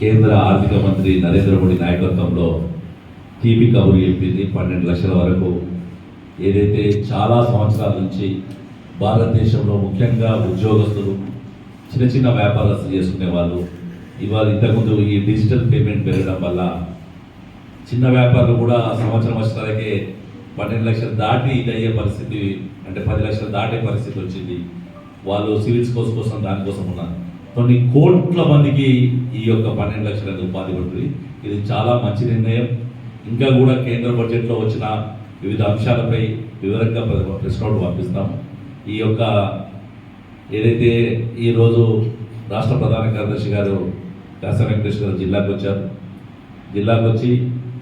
కేంద్ర ఆర్థిక మంత్రి నరేంద్ర మోడీ నాయకత్వంలో టీపీ కబురు చెప్పింది పన్నెండు లక్షల వరకు. ఏదైతే చాలా సంవత్సరాల నుంచి భారతదేశంలో ముఖ్యంగా ఉద్యోగస్తులు చిన్న చిన్న వ్యాపారస్తులు చేసుకునే వాళ్ళు ఇవాళ ఇంతకుముందు ఈ డిజిటల్ పేమెంట్ పెరగడం వల్ల చిన్న వ్యాపారులు కూడా సంవత్సరం వచ్చేసరికి పన్నెండు లక్షలు దాటి ఇది అయ్యే పరిస్థితి అంటే పది లక్షలు దాటే పరిస్థితి వచ్చింది. వాళ్ళు సివిల్ కోర్స్ కోసం దానికోసం ఉన్నారు. కొన్ని కోట్ల మందికి ఈ యొక్క పన్నెండు లక్షల ఉపాధి పడుతుంది ఇది చాలా మంచి నిర్ణయం. ఇంకా కూడా కేంద్ర బడ్జెట్లో వచ్చిన వివిధ అంశాలపై వివరంగా ప్ర- ప్రెస్ నోట్ పంపిస్తాం ఈ యొక్క ఏదైతే ఈరోజు రాష్ట్ర ప్రధాన కార్యదర్శి గారు కాసా వెంకటేశ్వర గారు జిల్లాకు వచ్చారు. జిల్లాకు వచ్చి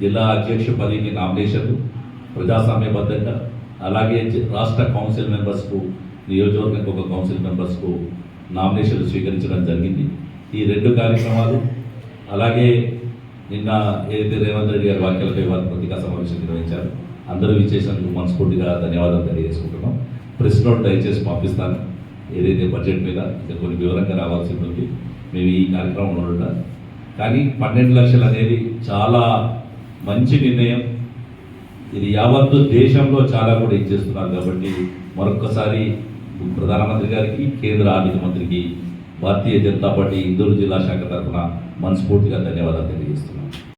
జిల్లా అధ్యక్ష పదవికి నామినేషన్లు ప్రజాస్వామ్యబద్ధంగా అలాగే రాష్ట్ర కౌన్సిల్ మెంబర్స్కు నియోజకవర్గానికి ఒక కౌన్సిల్ మెంబర్స్కు నామినేషన్లు స్వీకరించడం జరిగింది. ఈ రెండు కార్యక్రమాలు అలాగే నిన్న ఏదైతే రేవంత్ రెడ్డి గారి వ్యాఖ్యలపై వారు పత్రికా సమావేశం నిర్వహించారు. అందరూ విచ్చేసినందుకు మనస్ఫూర్తిగా ధన్యవాదాలు తెలియజేసుకుంటున్నాం. ప్రెస్ నోట్ దయచేసి పంపిస్తాను. ఏదైతే బడ్జెట్ మీద ఇంకా కొన్ని వివరంగా రావాల్సి ఉంది మేము ఈ కార్యక్రమంలో ఉంటాం కానీ పన్నెండు లక్షలు అనేది చాలా మంచి నిర్ణయం. ఇది యావత్తు దేశంలో చాలా కూడా ఇచ్చేస్తున్నారు కాబట్టి మరొక్కసారి ప్రధానమంత్రి గారికి కేంద్ర ఆర్థిక మంత్రికి భారతీయ జనతా పార్టీ ఇందూరు జిల్లా శాఖ తరఫున మనస్ఫూర్తిగా ధన్యవాదాలు తెలియజేస్తున్నాను.